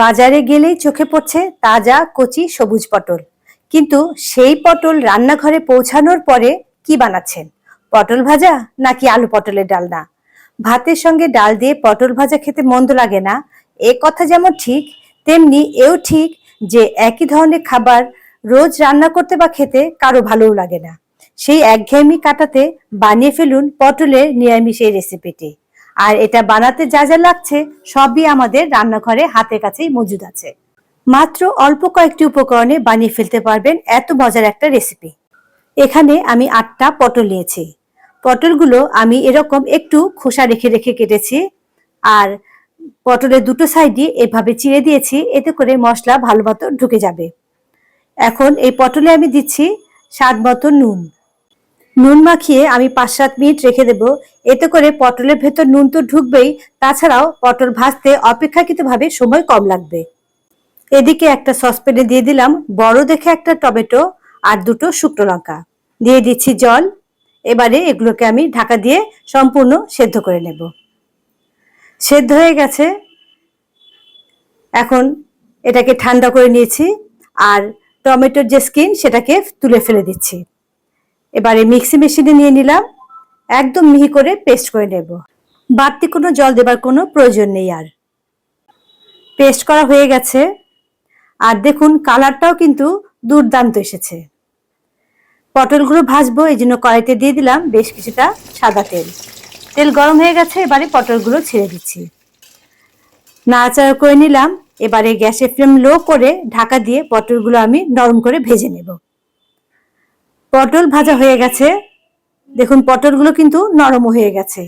বাজারে গেলেই চোখে পড়ছে তাজা, কচি, সবুজ পটল। কিন্তু সেই পটল রান্নাঘরে পৌঁছানোর পরে কি বানাচ্ছেন? পটল ভাজা নাকি আলু পটলের ডালনা? ভাতের সঙ্গে ডাল দিয়ে পটল ভাজা খেতে মন্দ লাগে না। এ কথা যেমন ঠিক, তেমনি এও ঠিক যে একই ধরনের খাবার রোজ রান্না করতে বা খেতে কারও ভালোও লাগে না। সেই একঘেয়েমি কাটাতে বানিয়ে ফেলুন পটলের নিরামিষ এই রেসিপিটি আর এটা বানাতে যা যা লাগছে সবই আমাদের রান্নাঘরে হাতের কাছেই মজুদ আছে। মাত্র অল্প কয়েকটি উপকরণে বানিয়ে ফেলতে পারবেন এত মজার একটা রেসিপি এখানে আমি আটটা পটল নিয়েছি। পটলগুলো আমি এরকম একটু খোসা রেখে রেখে কেটেছি আর পটলের দুটো সাইডই এভাবে চিড়ে দিয়েছি, এতে করে মশলা ভালো মতো ঢুকে যাবে। এখন এই পটলে আমি দিচ্ছি স্বাদ মতো নুন। নুন মাখিয়ে আমি পাঁচ সাত মিনিট রেখে দেব। এতে করে পটলের ভেতর নুন তো ঢুকবেই, তাছাড়াও পটল ভাজতে অপেক্ষাকৃতভাবে সময় কম লাগবে। এদিকে একটা সসপ্যানে দিয়ে দিলাম বড় দেখে একটা টমেটো আর দুটো শুকনো লঙ্কা। দিয়ে দিচ্ছি জল। এবারে এগুলোকে আমি ঢাকা দিয়ে সম্পূর্ণ সেদ্ধ করে নেব। সেদ্ধ হয়ে গেছে। এখন এটাকে ঠান্ডা করে নিয়েছি আর টমেটোর যে স্কিন সেটাকে তুলে ফেলে দিচ্ছি। এবারে মিক্সি মেশিনে নিয়ে নিলাম। একদম মিহি করে পেস্ট করে নেব। বাড়তি কোনো জল দেবার কোনো প্রয়োজন নেই আর। পেস্ট করা হয়ে গেছে। আর দেখুন, কালারটাও কিন্তু দুর্দান্ত এসেছে। পটলগুলো ভাজবো, এই জন্য কড়াইতে দিয়ে দিলাম বেশ কিছুটা সাদা তেল। তেল গরম হয়ে গেছে, এবারে পটলগুলো ছেড়ে দিচ্ছি। নাড়াচাড়া করে নিলাম। এবারে গ্যাসের ফ্লেম লো করে ঢাকা দিয়ে পটলগুলো আমি নরম করে ভেজে নেব। পটল ভাজা হয়ে গেছে। দেখুন, পটলগুলো কিন্তু নরম হয়ে গেছে।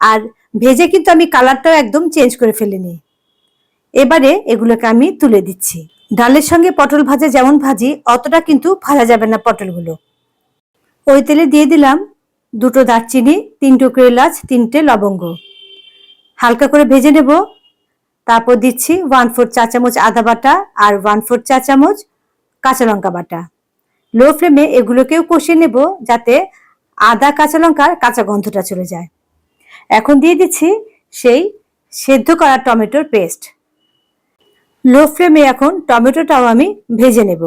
আর ভেজে কিন্তু আমি কালারটাও একদম চেঞ্জ করে ফেলিনি। এবারে এগুলোকে আমি তুলে দিচ্ছি। ডালের সঙ্গে পটল ভাজা যেমন ভাজি, অতটা কিন্তু ভাজা যাবে না পটলগুলো। ওই তেলে দিয়ে দিলাম দুটো দারচিনি, তিন টুকরো এলাচ, তিনটে লবঙ্গ। হালকা করে ভেজে নেব। তারপর দিচ্ছি ওয়ান ফোর চা চামচ আদা বাটা আর ওয়ান ফোর চা চামচ কাঁচা লঙ্কা বাটা। লো ফ্লেমে এগুলোকেও কষিয়ে নেব যাতে আদা, কাঁচা লঙ্কার কাঁচা গন্ধটা চলে যায়। এখন দিয়ে দিচ্ছি সেই সেদ্ধ করা টমেটোর পেস্ট। লো ফ্লেমে এখন টমেটোটাও আমি ভেজে নেব।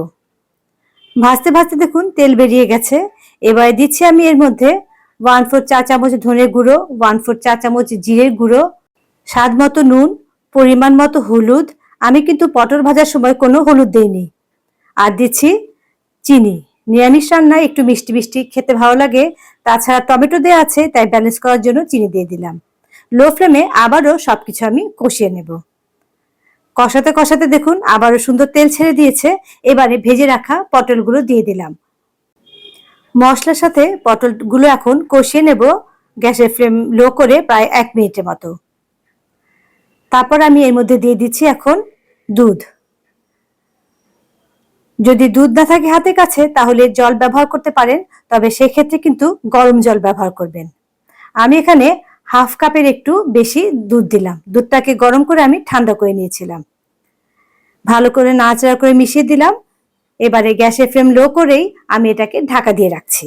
ভাজতে ভাজতে দেখুন তেল বেরিয়ে গেছে। এবারে দিচ্ছি আমি এর মধ্যে ওয়ান ফোর চা চামচ ধনে গুঁড়ো, ওয়ান ফোর চা চামচ জিরের গুঁড়ো, স্বাদ মতো নুন, পরিমাণ মতো হলুদ। আমি কিন্তু পটল ভাজার সময় কোনো হলুদ দেইনি। আর দিচ্ছি চিনি। নিরামিষ রান্নায় একটু মিষ্টি মিষ্টি খেতে ভালো লাগে। তাছাড়া টমেটো দেওয়া আছে, তাই ব্যালেন্স করার জন্য চিনি দিয়ে দিলাম। লো ফ্লেমে আবারও সবকিছু আমি কষিয়ে নেব। কষাতে কষাতে দেখুন আবারও সুন্দর তেল ছেড়ে দিয়েছে। এবারে ভেজে রাখা পটলগুলো দিয়ে দিলাম। মশলার সাথে পটলগুলো এখন কষিয়ে নেব। গ্যাসের ফ্লেম লো করে প্রায় এক মিনিটের মতো। তারপর আমি এর মধ্যে দিয়ে দিচ্ছি এখন দুধ। যদি দুধ না থাকে হাতের কাছে, তাহলে জল ব্যবহার করতে পারেন, তবে সেক্ষেত্রে কিন্তু গরম জল ব্যবহার করবেন। আমি এখানে হাফ কাপের একটু বেশি দুধ দিলাম। দুধটাকে গরম করে আমি ঠান্ডা করে নিয়েছিলাম। ভালো করে নাড়াচাড়া করে মিশিয়ে দিলাম। এবারে গ্যাসের ফ্লেম লো করেই আমি এটাকে ঢাকা দিয়ে রাখছি।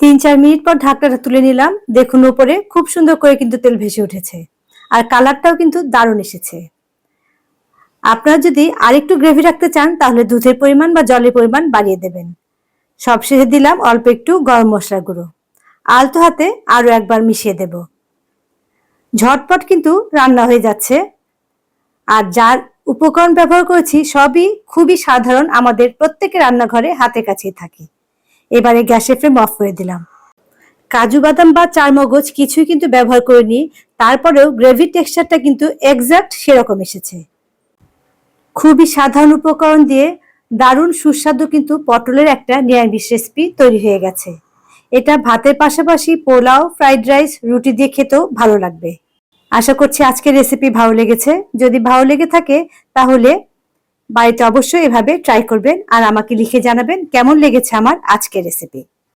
তিন চার মিনিট পর ঢাকনাটা তুলে নিলাম। দেখুন উপরে খুব সুন্দর করে কিন্তু তেল ভেসে উঠেছে। আর কালারটাও কিন্তু দারুণ এসেছে। আপনারা যদি আরেকটু গ্রেভি রাখতে চান, তাহলে দুধের পরিমাণ বা জলের পরিমাণ বাড়িয়ে দেবেন। সবশেষে দিলাম অল্প একটু গরম মশলা গুঁড়ো। আলতো হাতে আরও একবার মিশিয়ে দেব। ঝটপট কিন্তু রান্না হয়ে যাচ্ছে। আর যার উপকরণ ব্যবহার করেছি, সবই খুবই সাধারণ আমাদের প্রত্যেকের রান্নাঘরে হাতের কাছেই থাকে। এবারে গ্যাসের ফ্লেম অফ করে দিলাম। কাজু বাদাম বা চারমগজ কিছুই কিন্তু ব্যবহার করিনি, তারপরেও গ্রেভির টেক্সচারটা কিন্তু এক্সাক্ট সেরকম এসেছে। খুবই সাধারণ উপকরণ দিয়ে দারুণ সুস্বাদু কিন্তু পটলের একটা নিরামিষ রেসিপি তৈরি হয়ে গেছে। এটা ভাতের পাশাপাশি পোলাও ফ্রাইড রাইস রুটি দিয়ে খেতেও ভালো লাগবে। আশা করছি আজকের রেসিপি ভালো লেগেছে। যদি ভালো লেগে থাকে, তাহলে বাড়িতে অবশ্যই এভাবে ট্রাই করবেন আর আমাকে লিখে জানাবেন কেমন লেগেছে আমার আজকের রেসিপি